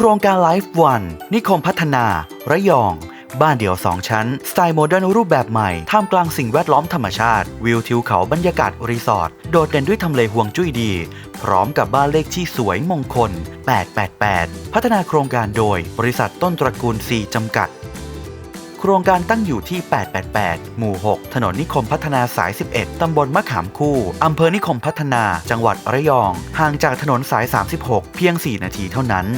โครงการ Life One นิคมพัฒนา ระยอง บ้านเดี่ยว2ชั้น สไตล์โมเดิร์นรูปแบบใหม่ ท่ามกลางสิ่งแวดล้อมธรรมชาติ วิวทิวเขาบรรยากาศรีสอร์ท โดดเด่นด้วยทำเลห่วงจุ้ยดี พร้อมกับบ้านเลขที่สวยมงคล 888 พัฒนาโครงการโดย บริษัทต้นตระกูล C จำกัดโครงการตั้งอยู่ที่ 888 หมู่ 6 ถนนนิคมพัฒนาสาย 11 ตำบลมะขามคู่ อำเภอนิคมพัฒนา จังหวัดระยอง ห่างจากถนนสาย 36 เพียง 4 นาทีเท่านั้น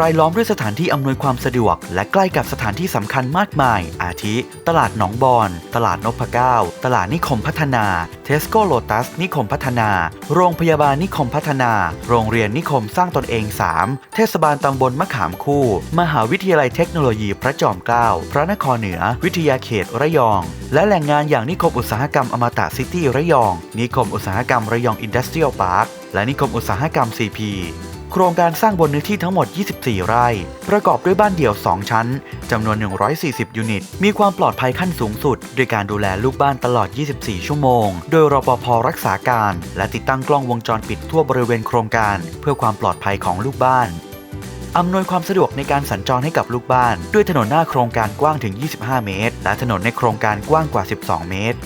รายล้อมด้วยสถานที่อำนวยความสะดวก และใกล้กับสถานที่สำคัญมากมาย อาทิ ตลาดหนองบอน ตลาดนพเก้า ตลาดนิคมพัฒนา เทสโก้โลตัส นิคมพัฒนา โรงพยาบาลนิคมพัฒนา โรงเรียนนิคมสร้างตนเอง 3 เทศบาลตำบลมะขามคู่ มหาวิทยาลัยเทคโนโลยีพระจอมเกล้า พระนครเหนือ วิทยาเขตระยอง และแหล่งงานอย่างนิคมอุตสาหกรรมอมตะซิตี้ระยอง นิคมอุตสาหกรรมระยองอินดัสเทรียลพาร์ค และนิคมอุตสาหกรรม CP โครงการสร้างบนเนื้อที่ทั้งหมด 24 ไร่ ประกอบด้วยบ้านเดี่ยว 2 ชั้น จำนวน 140 ยูนิต มีความปลอดภัยขั้นสูงสุด โดยการดูแลลูกบ้านตลอด 24 ชั่วโมง โดยรปภรักษาการ และติดตั้งกล้องวงจรปิดทั่วบริเวณโครงการ เพื่อความปลอดภัยของลูกบ้านอำนวยความสะดวกในการสัญจรให้กับลูกบ้าน ด้วยถนนหน้าโครงการกว้างถึง 25 เมตร และถนนในโครงการกว้างกว่า 12 เมตร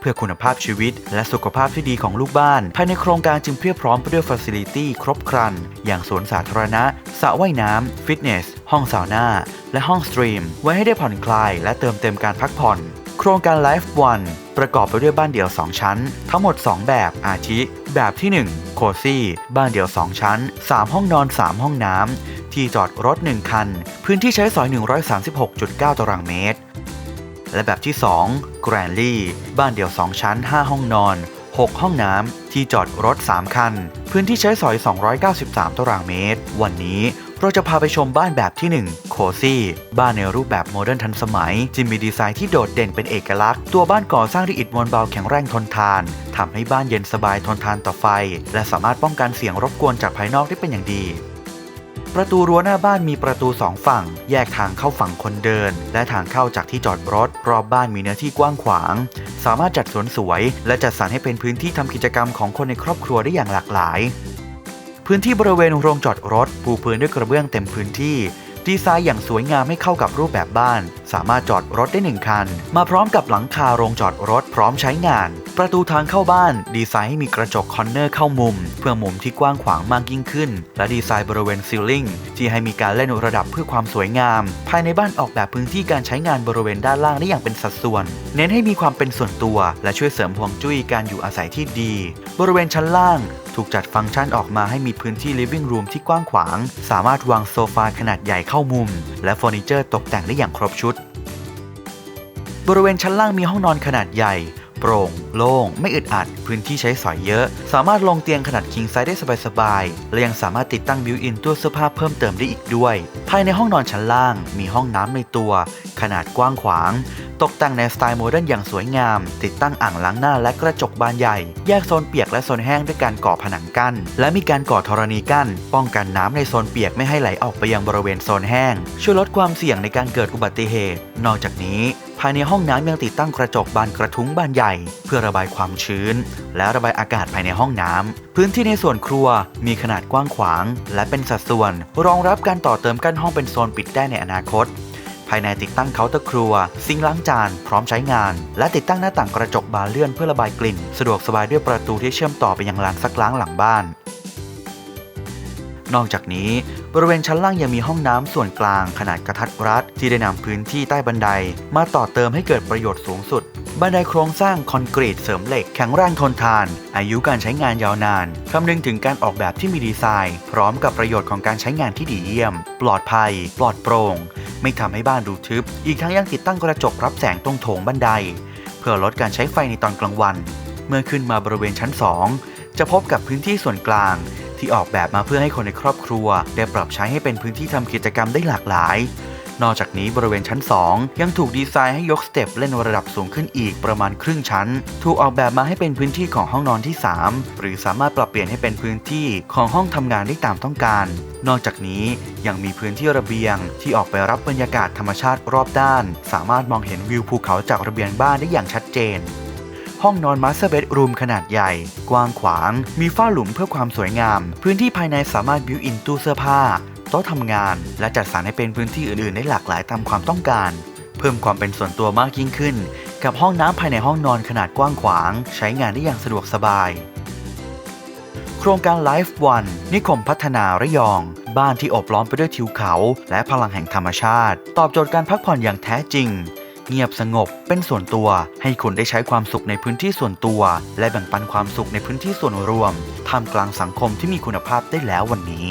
เพื่อคุณภาพชีวิต และสุขภาพที่ดีของลูกบ้าน ภายในโครงการจึงเพียบพร้อมไปด้วยฟัซิลิตี้ครบครัน อย่างสวนสาธารณะสระว่ายน้ำฟิตเนส ห้องซาวน่า และห้องสตรีม ไว้ให้ได้ผ่อนคลาย และเติมเต็มการพักผ่อน โครงการ Life One ประกอบไปด้วยบ้านเดี่ยว 2 ชั้น ทั้งหมด 2 แบบอาทิ แบบที่ 1 โคซี่บ้านเดี่ยว 2 ชั้น 3 ห้องนอน 3 ห้องน้ำที่จอดรถ 1 คัน พื้นที่ใช้สอย 136.9 ตารางเมตร และแบบที่ 2 Grand l y บ้านเดี่ยว 2 ชั้น 5 ห้องนอน 6 ห้องน้ำ ที่จอดรถ 3 คัน พื้นที่ใช้สอย 293 ตารางเมตร วันนี้เราจะพาไปชมบ้านแบบที่ 1 โคซี่ บ้านในรูปแบบโมเดิร์นทันสมัยที่มีดีไซน์ที่โดดเด่นเป็นเอกลักษณ์ ตัวบ้านก่อสร้างด้วยอิฐมวลเบาแข็งแรงทนทานทำให้บ้านเย็นสบายทนทานต่อไฟ และสามารถป้องกันเสียงรบกวนจากภายนอกได้เป็นอย่างดี ประตูรั้วหน้าบ้านมีประตูสองฝั่ง แยกทางเข้าฝั่งคนเดิน และทางเข้าจากที่จอดรถ รอบบ้านมีเนื้อที่กว้างขวาง สามารถจัดสวนสวย และจัดสรรให้เป็นพื้นที่ทำกิจกรรมของคนในครอบครัวได้อย่างหลากหลาย พื้นที่บริเวณโรงจอดรถ ปูพื้นด้วยกระเบื้องเต็มพื้นที่ ดีไซน์อย่างสวยงามให้เข้ากับรูปแบบบ้าน สามารถจอดรถได้หนึ่งคัน มาพร้อมกับหลังคาโรงจอดรถพร้อมใช้งาน ประตูทางเข้าบ้าน ดีไซน์ให้มีกระจกคอนเนอร์เข้ามุม เพื่อมุมที่กว้างขวางมากยิ่งขึ้น และดีไซน์บริเวณซีลิงที่ให้มีการเล่นระดับเพื่อความสวยงาม ภายในบ้านออกแบบพื้นที่การใช้งานบริเวณด้านล่างได้อย่างเป็นสัดส่วน เน้นให้มีความเป็นส่วนตัว และช่วยเสริมห่วงจุ้ยการอยู่อาศัยที่ดี บริเวณชั้นล่าง ถูกจัดฟังก์ชันออกมาให้มีพื้นที่ living room ที่กว้างขวาง สามารถวางโซฟาขนาดใหญ่เข้ามุม และเฟอร์นิเจอร์ตกแต่งได้อย่างครบชุด บริเวณชั้นล่างมีห้องนอนขนาดใหญ่ โปร่ง โล่ง ไม่อึดอัด พื้นที่ใช้สอยเยอะ สามารถลงเตียงขนาด king size ได้สบายๆ และยังสามารถติดตั้งบิวอินตู้เสื้อผ้าเพิ่มเติมได้อีกด้วย ภายในห้องนอนชั้นล่าง มีห้องน้ำในตัว ขนาดกว้างขวาง ตกแต่งในสไตล์โมเดิร์นอย่างสวยงาม ติดตั้งอ่างล้างหน้าและกระจกบานใหญ่ แยกโซนเปียกและโซนแห้งด้วยการก่อผนังกั้น และมีการก่อธรณีกั้น ป้องกันน้ำในโซนเปียกไม่ให้ไหลออกไปยังบริเวณโซนแห้ง ช่วยลดความเสี่ยงในการเกิดอุบัติเหตุ นอกจากนี้ภายในห้องน้ำยังติดตั้งกระจกบานกระทุ้งบานใหญ่ เพื่อระบายความชื้น และระบายอากาศภายในห้องน้ำพื้นที่ในส่วนครัวมีขนาดกว้างขวาง และเป็นสัดส่วน รองรับการต่อเติมกั้นห้องเป็นโซนปิดได้ในอนาคต ภายในติดตั้งเคาน์เตอร์ครัว ซิงล้างจาน พร้อมใช้งาน และติดตั้งหน้าต่างกระจกบานเลื่อนเพื่อระบายกลิ่น สะดวกสบายด้วยประตูที่เชื่อมต่อไปยังลานซักล้างหลังบ้าน นอกจากนี้บริเวณชั้นล่างยังมีห้องน้ำส่วนกลางขนาดกระทัดรัด ที่ได้นำพื้นที่ใต้บันได มาต่อเติมให้เกิดประโยชน์สูงสุด บันไดโครงสร้างคอนกรีตเสริมเหล็กแข็งแรงทนทาน อายุการใช้งานยาวนานคำนึงถึงการออกแบบที่มีดีไซน์ พร้อมกับประโยชน์ของการใช้งานที่ดีเยี่ยม ปลอดภัย ปลอดโปร่ง ไม่ทำให้บ้านดูทึบ อีกทั้งยังติดตั้งกระจกรับแสงตรงโถงบันได เพื่อลดการใช้ไฟในตอนกลางวัน เมื่อขึ้นมาบริเวณชั้น 2 จะพบกับพื้นที่ส่วนกลาง ที่ออกแบบมาเพื่อให้คนในครอบครัว ได้ปรับใช้ให้เป็นพื้นที่ทำกิจกรรมได้หลากหลาย นอกจากนี้บริเวณชั้น 2 ยังถูกดีไซน์ให้ยกสเต็ปเล่นระดับสูงขึ้นอีกประมาณครึ่งชั้น ถูกออกแบบมาให้เป็นพื้นที่ของห้องนอนที่ 3 หรือสามารถปรับเปลี่ยนให้เป็นพื้นที่ของห้องทำงานได้ตามต้องการ นอกจากนี้ยังมีพื้นที่ระเบียง ที่ออกไปรับบรรยากาศธรรมชาติรอบด้าน สามารถมองเห็นวิวภูเขาจากระเบียงบ้านได้อย่างชัดเจนห้องนอนมาสเตอร์เบดรูมขนาดใหญ่ กว้างขวาง มีฝ้าหลุมเพื่อความสวยงาม พื้นที่ภายในสามารถบิวอินตู้เสื้อผ้า โต๊ะทำงาน และจัดสรรให้เป็นพื้นที่อื่นๆ ได้หลากหลายตามความต้องการ เพิ่มความเป็นส่วนตัวมากยิ่งขึ้น กับห้องน้ำภายในห้องนอนขนาดกว้างขวาง ใช้งานได้อย่างสะดวกสบาย โครงการ Life One นิคมพัฒนาระยอง บ้านที่อบล้อมไปด้วยทิวเขา และพลังแห่งธรรมชาติ ตอบโจทย์การพักผ่อนอย่างแท้จริงเงียบสงบเป็นส่วนตัว ให้คุณได้ใช้ความสุขในพื้นที่ส่วนตัว และแบ่งปันความสุขในพื้นที่ส่วนรวมท่ามกลางสังคมที่มีคุณภาพได้แล้ววันนี้